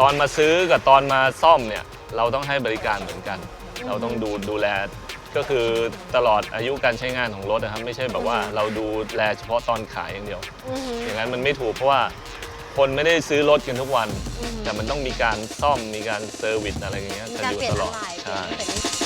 ตอนมาซื้อกับตอนมาซ่อมเนี่ยเราต้องให้บริการเหมือนกัน เราต้องดูดูแลก็คือตลอดอายุการใช้งานของรถนะครับไม่ใช่แบบว่าเราดูแลเฉพาะตอนขายอย่างเดียว อือหืออย่างนั้นมันไม่ถูกเพราะว่าคนไม่ได้ซื้อรถกันทุกวัน อืมแต่มันต้องมีการซ่อมมีการเซอร์วิสอะไรอย่างเงี้ยมีกันการอยู่เปลี่ยนตลอะอดไรเปลี่ยใช่นนู่นเปลี่ยนนี่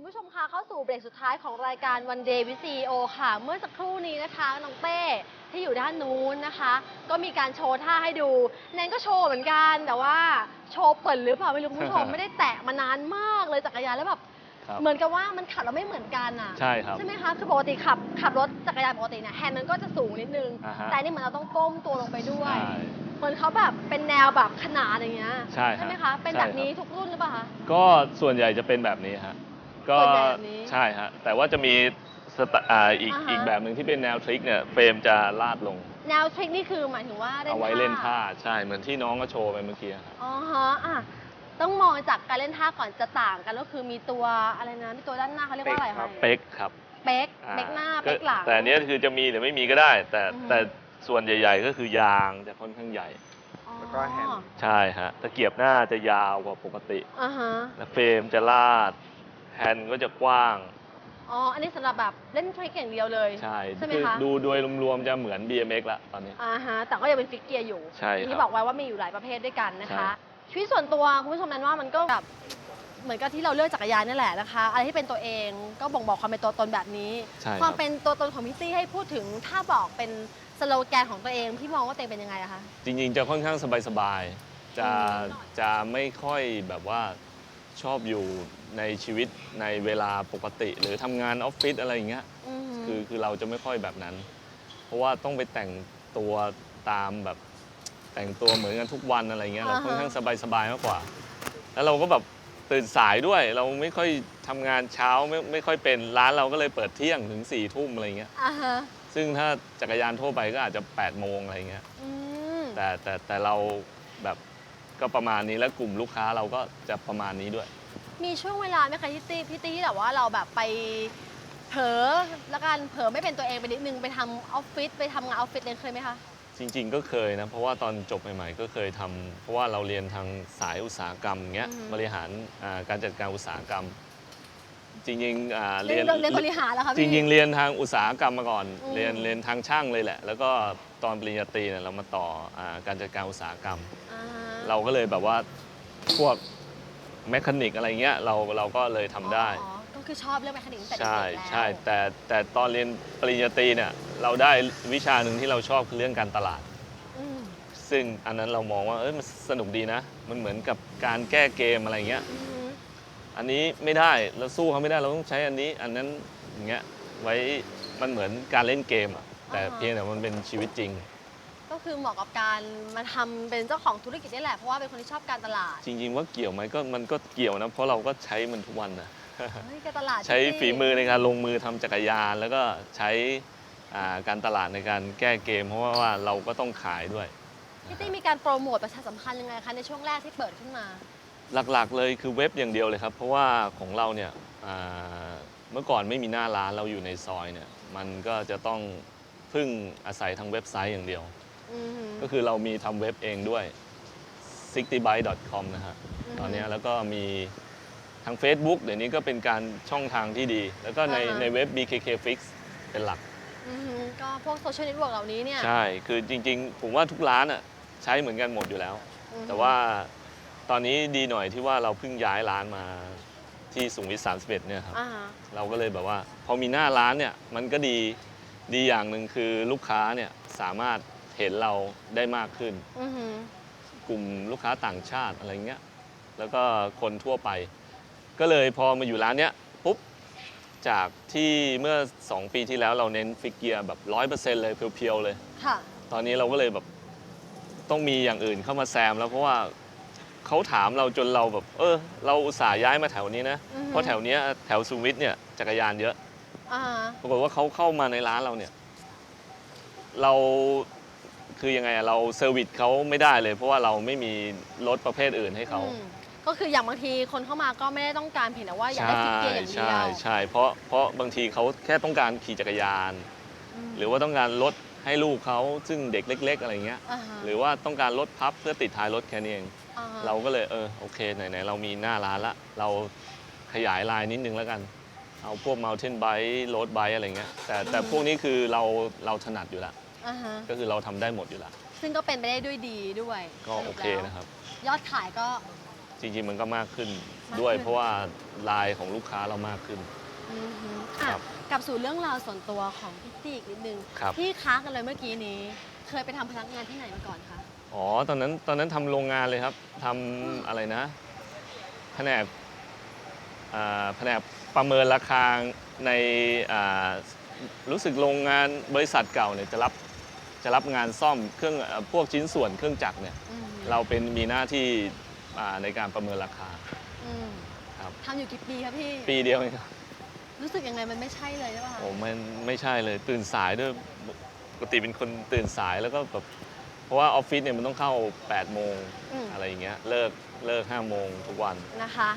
คุณผู้ชมคะเข้าสู่เบรกสุดท้ายของรายการ One Day with CEO ค่ะ เมื่อสักครู่นี้นะคะน้องเต้ที่อยู่ด้านนู้นนะคะ ก็มีการโชว์ท่าให้ดูแนนก็โชว์เหมือนกัน แต่ว่าโชว์เปิดหรือเปล่าไม่รู้คุณผู้ชม ไม่ได้แตะมานานมากเลยจักรยานแล้วแบบครับเหมือนกับว่ามันขับแล้วไม่เหมือนกันอะใช่ครับใช่ไหมคะคือปกติขับขับรถจักรยานปกติเนี่ยแฮนด์มันก็จะสูงนิดนึงอ่าฮะแต่อันนี่เหมือนเราต้องก้มตัวลงไปด้วยใช่เหมือนเขาแบบเป็นแนวแบบขนานอย่างเงี้ยใช่ฮะไหมคะเป็นใช่แบครับบนี้ทุกรุ่นหรือเปล่าคะก็ส่วนใหญ่จะเป็นแบบนี้ฮะ ก็ส่วนใหญ่แบบนี้ ใช่ฮะแต่ว่าจะมีสไตอ่าอีกอ่าฮะ อีกแบบหนึ่งที่เป็นแนวทริกเนี่ยเฟรมจะลาดลง แนวทริคนี่คือหมายถึงว่าเอาไว้เล่นท่าใช่เหมือนที่น้องก็โชว์ไปเมื่อกี้ครับอ๋อฮะอะต้องมองจากการเล่นท่าก่อนจะต่างกันก็คือมีตัวอะไรนะมีตัวด้านหน้าเขาเรียกว่าอะไรคะเป๊กครับเป๊กอ่าเป๊กหน้าก็เป๊กหลัง แต่อันเนี้ยคือจะมีหรือไม่มีก็ได้ แต่อืมแต่ส่วนใหญ่ ๆ ก็คือยางจะค่อนข้างใหญ่ อ๋อแล้วก็แฮนด์ ใช่ฮะตะเกียบหน้าจะยาวกว่าปกติ อ่าฮะ และเฟรมจะลาด แฮนด์ก็จะกว้าง อ๋อ อันนี้สำหรับแบบเล่นทริคอย่างเดียวเลย ใช่ใช่ไหมคือคะ ดูโดยรวมๆจะเหมือน BMX ละตอนนี้ อ่าฮะ แต่ก็ยังเป็นฟิกเกียร์อยู่ใช่ครับอย่างที่บอกไว้ว่ามีอยู่หลายประเภทด้วยกันนะคะใช่ชีวิตส่วนตัวคุณผู้ชมนั้นว่ามันก็แบบเหมือนกับที่เราเลือกจักรยานนี่แหละนะคะ อะไรที่เป็นตัวเองก็บ่งบอกความเป็นตัวตนแบบนี้ ใช่คควารัมบเป็นตัวตนของพี่ตี้ให้พูดถึงถ้าบอกเป็นสโลแกนของตัวเองพี่มองว่าตัวเองเป็นยังไงอะคะ จริงๆ จะค่อนข้างสบายๆ จะอืมจะไม่ค่อยแบบว่า ชอบอยู่ในชีวิตในเวลาปกติ หรือทำงานออฟฟิศอะไรอย่างเงี้ยอือหือคือคือเราจะไม่ค่อยแบบนั้น เพราะว่าต้องไปแต่งตัวตามแบบแต่งตัวเหมือนกันทุกวันอะไรเงี้ยเราอ่าฮะ ค่อนข้างสบายๆมากกว่า แล้วเราก็แบบตื่นสายด้วย เราไม่ค่อยทำงานเช้าไม่ไม่ค่อยเป็นร้านเราก็เลยเปิดเที่ยงถึง4ี่ทุ่มอะไรเงี้ย อ่าฮะซึ่งถ้าจักรยานทั่วไปก็อาจจะ8ปดโมงอะไรเงี้ย อืมแต่แต่แต่เราแบบ ก็ประมาณนี้แล้วกลุ่มลูกค้าเราก็จะประมาณนี้ด้วย มีช่วงเวลาไหมคะพี่ตี้พี่ตี้ที่แบบว่าเราแบบไปเผลอแล้วกันเผลอไม่เป็นตัวเองไปนิดนึงไปทำออฟฟิศไปทำงานออฟฟิศเลยเคยไหมคะ จริง ๆ ก็เคยนะ เพราะว่าตอนจบใหม่ๆ ก็เคยทำเพราะว่าเราเรียนทางสายอุตสาหกรรมอย่างเงี้ยอือฮึบริหารอ่าการจัดการอุตสาหกรรม จริงๆอ่าเรียนเรียนบริหารแล้วคะจพี่ ริง ๆ เรียนทางอุตสาหกรรมมาก่อน อืม เรียนเรียนทางช่างเลยแหละ แล้วก็ตอนปริญญาตรีเนี่ยเรามาต่ออาการจัดการอุตสาหกรรมอ่า เราก็เลยแบบว่าพวกแมคานิกอะไรเงี้ยเราเราก็เลยทำได้ อ๋อก็คือชอบเรื่องแมคานิกตั้งแต่เด็กใช่แล้วใช่แต่แต่ตอนเรียนปริญญาตรีเนี่ยเราได้วิชาหนึ่งที่เราชอบคือเรื่องการตลาด อืมซึ่งอันนั้นเรามองว่าเอ้ยมันสนุกดีนะ มันเหมือนกับการแก้เกมอะไรเงี้ย อืมอันนี้ไม่ได้เราสู้เขาไม่ได้เราต้องใช้อันนี้อันนั้นอย่างเงี้ยไว้มันเหมือนการเล่นเกมอะแต่เพียงแต่มันเป็นชีวิตจริง ก็คือเหมาะกับการมาทำเป็นเจ้าของธุรกิจนี่แหละเพราะว่าเป็นคนที่ชอบการตลาดจริง ๆ ว่าเกี่ยวไหมก็มันก็เกี่ยวนะ เพราะเราก็ใช้มันทุกวันนะเฮ้ยการตลาดใช้จริงๆฝีมือในการลงมือทำจักรยาน แล้วก็ใช้อ่าการตลาดในการแก้เกม เพราะว่าว่าเราก็ต้องขายด้วย พี่ตี้มีการโปรโมทประชาสัมพันธ์ยังไงคะในช่วงแรกที่เปิดขึ้นมา หลักๆเลยคือเว็บอย่างเดียวเลยครับ เพราะว่าของเราเนี่ยอ่าเมื่อก่อนไม่มีหน้าร้านเราอยู่ในซอยเนี่ยมันก็จะต้องพึ่งอาศัยทางเว็บไซต์อย่างเดียวอือหือ ก็คือเรามีทำเว็บเองด้วย 60byte.com นะฮะอือฮึตอนเนี้ยแล้วก็มีทาง Facebook เดี๋ยวนี้ก็เป็นการช่องทางที่ดี แล้วก็ในอ่าฮะ ในเว็บ BKK Fix เป็นหลัก อือหือก็พวกโซเชียลเน็ตเวิร์กเหล่านี้เนี่ยใช่ คือจริงๆ ผมว่าทุกร้านอะใช้เหมือนกันหมดอยู่แล้ว อือหือแต่ว่าตอนนี้ดีหน่อยที่ว่าเราเพิ่งย้ายร้านมาที่สุขุมวิท31เนี่ยครับ อ่าฮะเราก็เลยแบบว่า พอมีหน้าร้านเนี่ยมันก็ดีดีอย่างหนึ่งคือลูกค้าเนี่ยสามารถ เห็นเราได้มากขึ้น อือหือกลุ่มลูกค้าต่างชาติอะไรเงี้ย แล้วก็คนทั่วไป ก็เลยพอมาอยู่ร้านเนี้ยปุ๊บ จากที่เมื่อ 2 ปีที่แล้วเราเน้นฟิกเกียร์แบบร้อยเปอร์เซ็นต์เลยเพียวๆเลย ค่ะ ตอนนี้เราก็เลยแบบต้องมีอย่างอื่นเข้ามาแซมแล้วเพราะว่าเขาถามเราจนเราแบบ เออ เราอุตส่าห์ย้ายมาแถวนี้นะ อือฮึ เพราะแถวเนี้ยแถวสุขุมวิทเนี่ยจักรยานเยอะ อ่าฮะปรากฏว่าเขาเข้ามาในร้านเราเนี่ย เรา คือยังไงอะเราเซอร์วิสเขาไม่ได้เลย เพราะว่าเราไม่มีรถประเภทอื่นให้เขา อืมก็คืออย่างบางทีคนเข้ามาก็ไม่ได้ต้องการเพียงแต่ว่าอยากได้ฟิกเกียร์อย่างเดีใช่ยวใช่เพราะเพราะบางทีเขาแค่ต้องการขี่จักรยาน มหรือว่าต้องการรถให้ลูกเขาซึ่งเด็กเล็ก ๆ อะไรเงี้ยอ่าฮะหรือว่าต้องการรถพับเพื่อติดท้ายรถแค่นี้เอง อ่ฮะเราก็เลยเออโอเคไหนๆเรามีหน้าร้านละ เราขยายลายนิดนึงแล้วกัน เอาพวก mountain bike road bike อะไรเงี้ยแต่แต่พวกนี้คือเราเราถนัดอยู่แล้ว อ่าฮะก็คือเราทำได้หมดอยู่แล้วซึ่งก็เป็นไปได้ด้วยดีด้วยก็สโอรุปเคแล้วนะครับ ยอดขายก็ จริงๆมันก็มากขึ้นมากด้วย ขึ้น เพราะว่าลายของลูกค้าเรามากขึ้น อือฮึครัอะบกลับสู่เรื่องราวส่วนตัวของพี่ตี้อีกนิดนึงครับ ที่ค้ากันเลยเมื่อกี้นี้ เคยไปทำพนักงานที่ไหนมาก่อนคะอ๋อตอนนั้นตอนนั้นทำโรงงานเลยครับทำอะไรนะแผนกอ่าแผนกประเมินราคาในอ่ารู้สึกโรงงานบริษัทเก่าเนี่ยจะรับ จะรับงานซ่อมเครื่องเอ่อพวกชิ้นส่วนเครื่องจักรเนี่ยอืมเราเป็นมีหน้าที่อ่าในการประเมินราคา อืมครับ ทำอยู่กี่ปีครับพี่ ปีเดียวเองครับรู้สึกยังไงมันไม่ใช่เลยใช่ป่ะคะโอ้มันไม่ใช่เลยตื่นสายด้วยปกติเป็นคนตื่นสายแล้วก็แบบเพราะว่าออฟฟิศเนี่ยมันต้องเข้า8โมงอืมอะไรอย่างเงี้ยเลิกเลิก5โมงทุกวันนะคะ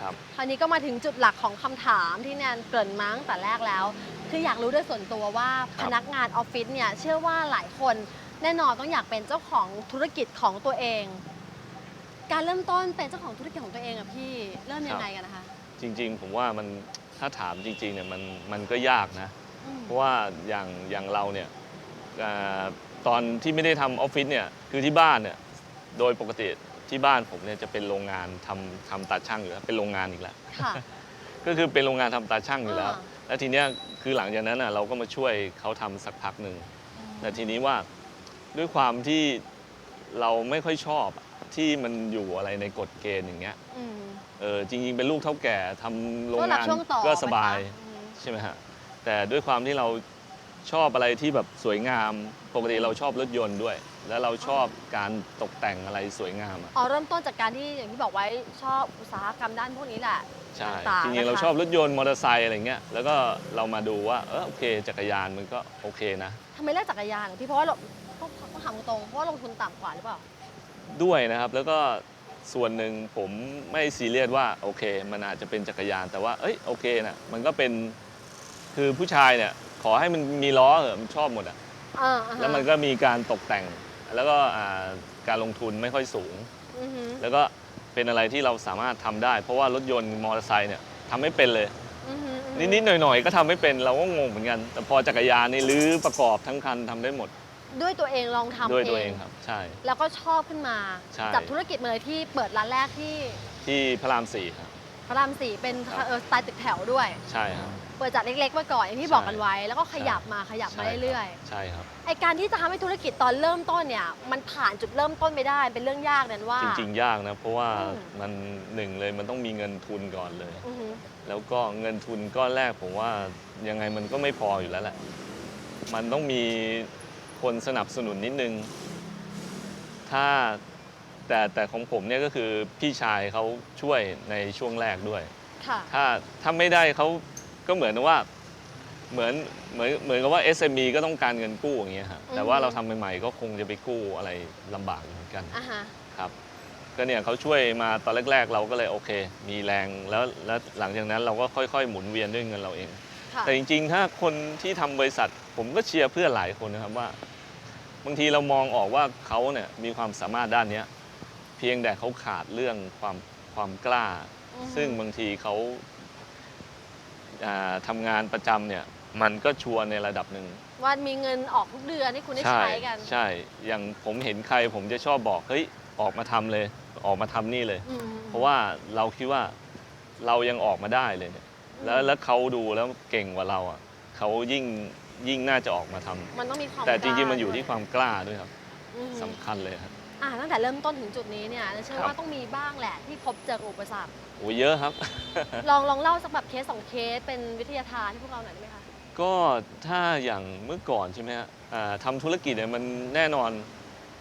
ครับ คราวนี้ก็มาถึงจุดหลักของคำถามที่แนนเกริ่นมาตั้งแต่แรกแล้ว คืออยากรู้ด้วยส่วนตัวว่าครัพบนักงานออฟฟิศเนี่ยเชื่อว่าหลายคนแน่นอนต้องอยากเป็นเจ้าของธุรกิจของตัวเอง การเริ่มต้นเป็นเจ้าของธุรกิจของตัวเองอะพี่เริ่มยังไงกันนะคะ จริง ๆ ผมว่ามันถ้าถามจริงๆเนี่ยมันมันก็ยากนะอืมเพราะว่าอย่างอย่างเราเนี่ยอ่าตอนที่ไม่ได้ทำออฟฟิศเนี่ยคือที่บ้านเนี่ยโดยปกติที่บ้านผมเนี่ยจะเป็นโรงงานทำทำตาช่างอยู่แล้วเป็นโรงงานอีกแล้วค่ะก็คือเป็นโรงงานทำตาช่างอยู่แล้วอ่า แล้วทีเนี้ยคือหลังจากนั้นน่ะเราก็มาช่วยเขาทำสักพักหนึ่งแต่ทีนี้ว่าด้วยความที่เราไม่ค่อยชอบที่มันอยู่อะไรในกฎเกณฑ์อย่างเงี้ยอืมเออจริงๆเป็นลูกเท่าแก่ทำโรงก็รับงานช่วงต่อก็สบาย ไหมคะอืม ใช่ไหมฮะแต่ด้วยความที่เราชอบอะไรที่แบบสวยงาม ปกติเราชอบรถยนต์ด้วย แล้วเราชอบการตกแต่งอะไรสวยงามอะอ๋อเริ่มต้นจากการที่อย่างที่บอกไว้ชอบอุตสาหกรรมด้านพวกนี้แหละใช่ต่างๆจริงๆเรานะคะชอบรถยนต์มอเตอร์ไซค์อะไรเงี้ยแล้วก็เรามาดูว่าเออโอเคจักรยานมันก็โอเคนะ ทำไมเลือกจักรยานอะพี่เพราะว่าเราต้องต้องถามตรงๆเพราะว่าลงทุนต่ำกว่าหรือเปล่า ด้วยนะครับแล้วก็ส่วนหนึ่งผมไม่ซีเรียสว่าโอเค มันอาจจะเป็นจักรยานแต่ว่าเอ้ยโอเคนะมันก็เป็นคือผู้ชายเนี่ยขอให้มันมีล้อเหอะมันชอบหมดอะอ่าอ่าฮะแล้วมันก็มีการตกแต่ง แล้วก็อ่าการลงทุนไม่ค่อยสูง อือฮึแล้วก็เป็นอะไรที่เราสามารถทำได้ เพราะว่ารถยนต์มอเตอร์ไซค์เนี่ยทำไม่เป็นเลย อือฮึอือฮึนิดๆหน่อยๆ ก็ทำไม่เป็นเราก็งงเหมือนกัน แต่พอจักรยานนี่รื้อประกอบทั้งคันทำได้หมดด้วยตัวเองลองทำด้วยตัวเองครับ ใช่ แล้วก็ชอบขึ้นมา ใช่ จับธุรกิจมาเลยที่เปิดร้านแรกที่ที่พระรามสี่ครับ พระรามสี่เป็นครับ เออสไตล์ตึกแถวด้วย ใช่ครับ เปิดจากเล็กๆมาก่อนอย่างที่ใช่บอกกันไว้ แล้วก็ขยับมาขยับมาใช่คบเรื่อยใช่ครับๆไอการที่จะทำให้ธุรกิจตอนเริ่มต้นเนี่ย มันผ่านจุดเริ่มต้นไม่ได้เป็นเรื่องยากนั่นว่า จริง ๆ ยากนะ เพราะว่าอืม มันหนึ่งเลยมันต้องมีเงินทุนก่อนเลย อือฮึแล้วก็เงินทุนก้อนแรกผมว่ายังไงมันก็ไม่พออยู่แล้วแหละ มันต้องมีคนสนับสนุนนิดนึง ถ้าแต่แต่ของผมเนี่ยก็คือพี่ชายเขาช่วยในช่วงแรกด้วย ค่ะ ถ้าถ้าไม่ได้เขา ก็เหมือนว่าเหมือนเหมือนเหมือนกับว่า SME ก็ต้องการเงินกู้อย่างเงี้ยครับอือฮึแต่ว่าเราทำใหม่ๆก็คงจะไปกู้อะไรลำบากอยู่เหมือนกันอ่าฮะ ครับ ก็เนี่ยเขาช่วยมาตอนแรก ๆ เราก็เลยโอเค มีแรงแล้วแล้วหลังจากนั้นเราก็ค่อยๆ หมุนเวียนด้วยเงินเราเอง ค่ะ แต่จริงๆ ถ้าคนที่ทำบริษัท ผมก็เชียร์เพื่อนหลายคนนะครับว่า บางทีเรามองออกว่าเขาเนี่ยมีความสามารถด้านเนี้ยเพียงแต่เขาขาดเรื่องความความกล้า อือฮึซึ่งบางทีเขาอ่า ทำงานประจำเนี่ยมันก็ชัวร์ในระดับหนึ่งว่ามีเงินออกทุกเดือนที่คุณได้ใช่ใช้กัน ใช่ อย่างผมเห็นใครผมจะชอบบอกเฮ้ยออกมาทำเลย ออกมาทำนี่เลย อืม เพราะว่าเราคิดว่าเรายังออกมาได้เลยเนี่ยแล้วแล้วเขาดูแล้วเก่งกว่าเราอะเขายิ่งยิ่งน่าจะออกมาทำมันต้องมีความแต่จริงๆกล้ามันอยู่ที่ความกล้าด้วยครับอืม สำคัญเลยครับ อ่าตั้งแต่เริ่มต้นถึงจุดนี้เนี่ยเชื่อครับว่าต้องมีบ้างแหละที่พบเจอกับอุปสรรคโอ้เยอะครับ ลองลองเล่าสักแบบเคสสองเคสเป็นวิทยาทานให้พวกเราหน่อยได้ไหมคะก็ถ้าอย่างเมื่อก่อนใช่ไหมฮะอ่าทำธุรกิจเนี่ยมันแน่นอน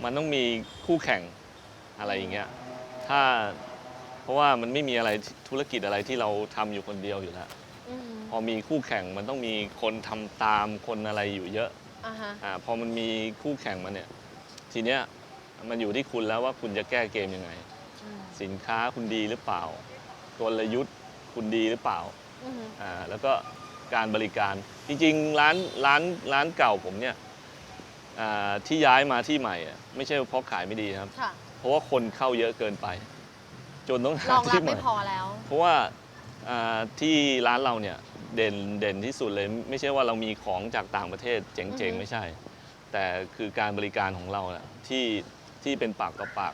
มันต้องมีคู่แข่งอะไรอย่างเงี้ยถ้าเพราะว่ามันไม่มีอะไรธุรกิจอะไรที่เราทำอยู่คนเดียวอยู่แล้วอืมพอมีคู่แข่งมันต้องมีคนทำตามคนอะไรอยู่เยอะ อ่าฮะอาพอมันมีคู่แข่งมาเนี่ย ทีเนี้ย มันอยู่ที่คุณแล้วว่าคุณจะแก้เกมยังไง อืมสินค้าคุณดีหรือเปล่ากลยุทธ์คุณดีหรือเปล่าอืมอ่าแล้วก็การบริการจริงๆร้านร้านร้านเก่าผมเนี่ยอ่าที่ย้ายมาที่ใหม่อะไม่ใช่เพราะขายไม่ดีนะครับ ค่ะเพราะว่าคนเข้าเยอะเกินไป จนต้องรหาองรับที่ใหม่ ไม่พอแล้ว เพราะว่าอ่าที่ร้านเราเนี่ยเด่นเด่นที่สุดเลยไม่ใช่ว่าเรามีของจากต่างประเทศเจ๋งอือฮึ ๆไม่ใช่ แต่คือการบริการของเราน่ะที่ ที่เป็นปากต่อปาก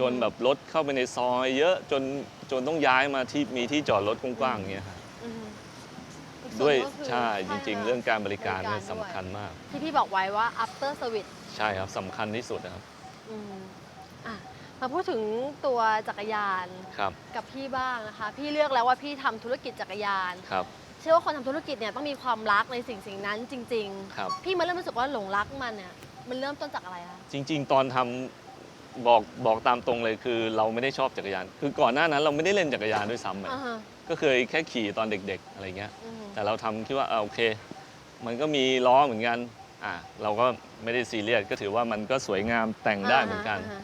จนแบบรถเข้าไปในซอยเยอะจนจนต้องย้ายมาที่มีที่จอดรถกว้างๆอย่างเงี้ยครับอืมอีกส่นด้วยก็คือใช่จริง ๆ เรื่องการบริการเนี่ยบริสำคัญมาก ที่พี่บอกไว้ว่า after service ใช่ครับสำคัญที่สุดนะครับอืมอะมาพูดถึงตัวจักรยานครับกับพี่บ้างนะคะ พี่เลือกแล้วว่าพี่ทำธุรกิจจักรยาน ครับเชื่อว่าคนทำธุรกิจเนี่ยต้องมีความรักในสิ่งสิ่งนั้นจริง ครับ ๆ พี่มาเริ่มรู้สึกว่าหลงรักมันเนี่ย มันเริ่มต้นจากอะไรคะ จริง ๆ ตอนทำบอกบอกตามตรงเลยคือเราไม่ได้ชอบจักรยาน คือก่อนหน้านั้นเราไม่ได้เล่นจักรยานด้วยซ้ำอะอ่าฮะก็เคยแค่ขี่ตอนเด็ก ๆ อะไรเงี้ย อืมแต่เราทำคิดว่าเออโอเค มันก็มีล้อเหมือนกัน อะเราก็ไม่ได้ซีเรียสก็ถือว่ามันก็สวยงามแต่งได้เหมือนกันาฮะ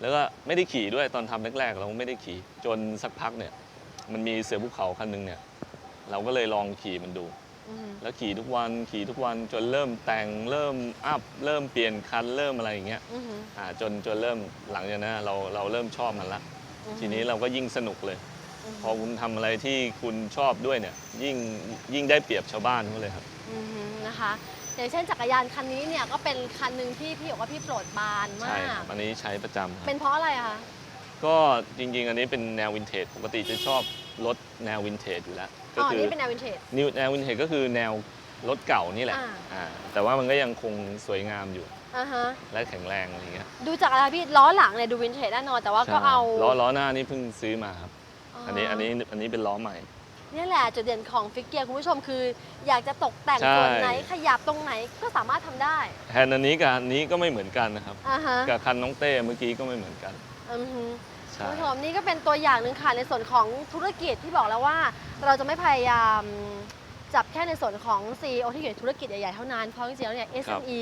แล้วก็ไม่ได้ขี่ด้วยตอนทำแรกๆ เราไม่ได้ขี่จนสักพักเนี่ย มันมีเสือภูเขาคันหนึงเนี่ย เราก็เลยลองขี่มันดูอืม แล้วขี่ทุกวันขี่ทุกวันจนเริ่มแต่งเริ่มอัพเริ่มเปลี่ยนคันเริ่มอะไรอย่างเงี้ยอืมอืมอ่าจนจนเริ่มหลังจากนั้นเราเราเริ่มชอบมันละทีนี้เราก็ยิ่งสนุกเลยมพอคุณทำอะไรที่คุณชอบด้วยเนี่ยยิ่งยิ่งได้เปรียบชาวบ้านเขาเลยครับอืมนะคะอย่างเช่นจักรยานคันนี้เนี่ยก็เป็นคันหนึ่งที่พี่บอกว่าพี่โปรดปรานมาใช่คกรับอันนี้ใช้ประจำครับเป็นเพราะอะไรอะคะก็จริงๆ อันนี้เป็นแนววินเทจปกติจะชอบรถแนววินเทจอยู่แล้ว ก็อ๋อ คืนี่เป็นแนววินเทจ นิวแนววินเทจก็คือแนวรถเก่านี่แหละอ่า อ่าแต่ว่ามันก็ยังคงสวยงามอยู่อ่าฮะ และแข็งแรงอะไรอย่างเงี้ยดูจากอะไรพี่ล้อหลังเนี่ยดูวินเทจแน่นอน แต่ว่าก็ใช่เอาล้อล้อหน้านี่เพิ่งซื้อมาครับ อันนี้อันนี้อันนี้เป็นล้อใหม่เนี่ยแหละจุดเด่นของฟิกเกียร์คุณผู้ชมคือ อยากจะตกแต่งใช่ ส่วนไหนขยับตรงไหนก็สามารถทำได้แฮนด์อันนี้กับอันนี้ก็ไม่เหมือนกันนะครับ อ่าฮะกับคันน้องเต้เมื่อกี้ก็ไม่เหมือนกัน อือฮึใช่ คุณผู้ชมนี่ก็เป็นตัวอย่างหนึ่งค่ะในส่วนของธุรกิจที่บอกแล้วว่า เราจะไม่พยายามจับแค่ในส่วนของ CEO ที่อยู่ในธุรกิจใหญ่ๆ เท่านั้น เพราะจริงๆ แล้วเนี่ยครับ SME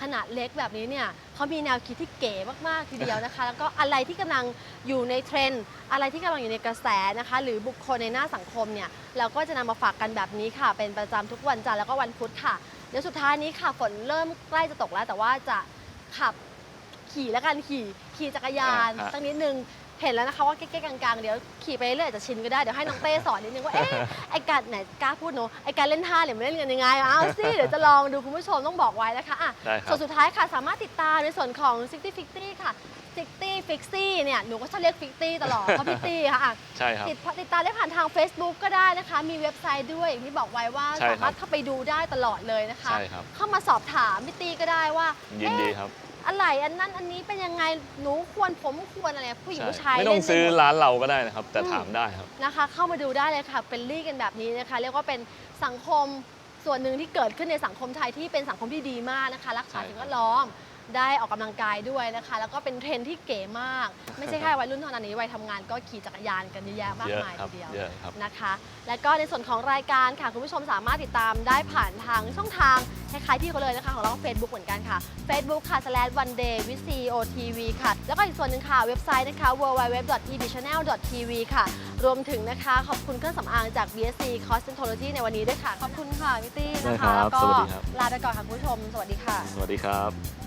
ขนาดเล็กแบบนี้เนี่ยเขามีแนวคิดที่เก๋มาก ๆ ทีเดียวนะคะ แล้วก็อะไรที่กำลังอยู่ในเทรนด์ อะไรที่กำลังอยู่ในกระแสนะคะ หรือบุคคลในหน้าสังคมเนี่ย เราก็จะนำมาฝากกันแบบนี้ค่ะ เป็นประจำทุกวันจันทร์แล้วก็วันพุธค่ะ เดี๋ยวสุดท้ายนี้ค่ะ ฝนเริ่มใกล้จะตกแล้ว แต่ว่าจะขับขี่แล้วกันขี่ขี่จักรยานอ่าฮะสักนิดนึง เห็นแล้วนะคะว่าเก๊กๆกลางๆเดี๋ยวขี่ไปเรื่อยๆจะชินก็ได้ เดี๋ยวให้น้องเต้สอนนิดนึงว่าเอ๊ะไอการไหนกล้าพูดเนอะไอการเล่นท่าเนี่ยมันเล่นกันยังไงเอาสิเดี๋ยวจะลองดูคุณผู้ชมต้องบอกไว้นะคะอะได้ครัส่บวนสุดท้ายค่ะสามารถติดตามในส่วนของ 60 50ค่ะ60 50เนี่ยหนูก็ชอบเรียก50ตลอดเพราะพี่ตี้ค่ะอะ ใช่ครับ ติดติดตามได้ผ่านทาง Facebook ก็ได้นะคะ มีเว็บไซต์ด้วยอย่างที่บอกไว้ว่าใช่ครับ สามารถเข้าไปดูได้ตลอดเลยนะคะ ใช่ครับ เข้ามาสอบถามพี่ตี้ก็ได้ว่ายินดีเอ๊ะครับ อะไรอันนั้นอันนี้เป็นยังไงหนูควรผมควรอะไรผู้หญิงใช่ผู้ชายไม่ต้องเล่นด้ซื้อหมดร้านเราก็ได้นะครับ แต่อืมถามได้ครับนะคะ เข้ามาดูได้เลยค่ะเป็นลี่กันแบบนี้นะคะ เรียกว่าเป็นสังคมส่วนหนึ่งที่เกิดขึ้นในสังคมไทยที่เป็นสังคมที่ดีมากนะคะ รักษาใช่สิ่งแวดล้อม ได้ออกกำลังกายด้วยนะคะ แล้วก็เป็นเทรนด์ที่เก๋มาก ไม่ใช่แค่วัยรุ่นเท่านั้นนี้วัยทำงานก็ขี่จักรยานกันเยอะแยะมากเยอะมายครัทีบเดียวเยอะครับ นะคะ และก็ในส่วนของรายการค่ะ คุณผู้ชมสามารถติดตามได้ผ่านทางช่องทางคล้ายๆพี่เขาเลยนะคะ ของเราก็ Facebook เหมือนกันค่ะ Facebook ค่ะ slash one day with CEO TV ค่ะ แล้วก็อีกส่วนหนึ่งค่ะ เว็บไซต์นะคะ www.ebchannel.tv ค่ะ รวมถึงนะคะ ขอบคุณเครื่องสำอางจาก BSC Cosmetology ในวันนี้ด้วยค่ะ ขอบคุณค่ะพี่ตี้ได้นะครัคะ บแล้วก็สวัสดีครับ ลาไปก่อนค่ะคุณผู้ชม สวัสดีค่ะ สวัสดีครับ